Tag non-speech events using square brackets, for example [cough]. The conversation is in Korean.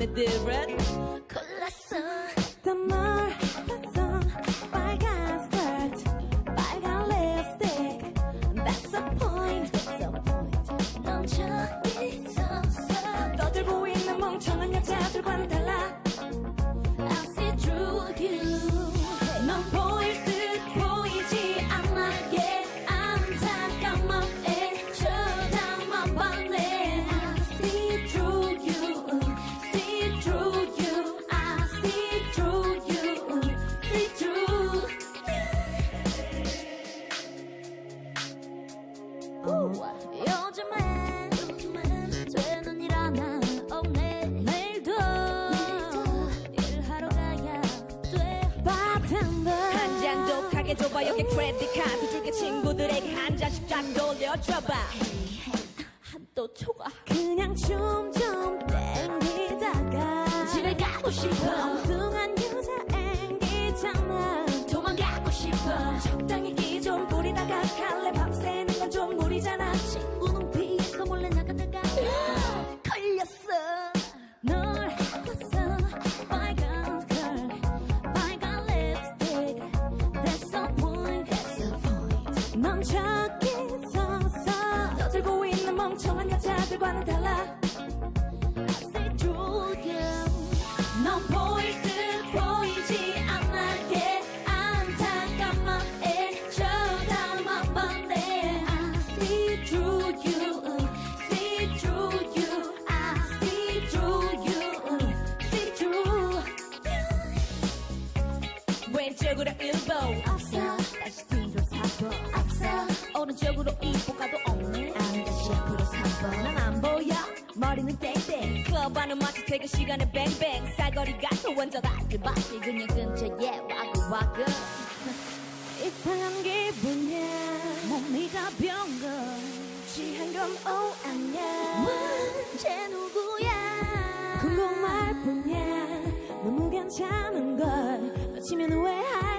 너네 요즘엔 되는 일 하나 없네. 내일도 일하러 가야 돼 바텐더 한잔 독하게 줘봐 여기 크레딧 카드 줄게 친구들에게 한 잔씩 쫙 돌려줘봐. 한또 초과. 그냥 춤좀 땡기다가 집에 가고 싶어. 엉뚱한 여자 앵기잖아 도망가고 싶어. 적당히 point 넌 저기 서서 떠들고 있는 멍청한 여자들과는 달라 I see through you 넌 보일 듯 보이지 않나게 안타까운 맘에 쳐다만 봤네 I see through you see through you I see through you see through 왼쪽으로 일보 오른쪽으로 이보 가도 없네 아니 다시 앞으로 사고 난안 보여. 머리는 땡땡. 클럽 안은 마치 퇴근 시간에 뱅뱅. 싸거리가 또 완전 알뜰바시 그냥 근처에 와그 [laughs] 이상한 기분이야. 몸이 가벼운 걸 취한 건오 아니야. 문제 누구야? 궁금할 뿐이야. 너무 괜찮은 걸 놓치면 후회할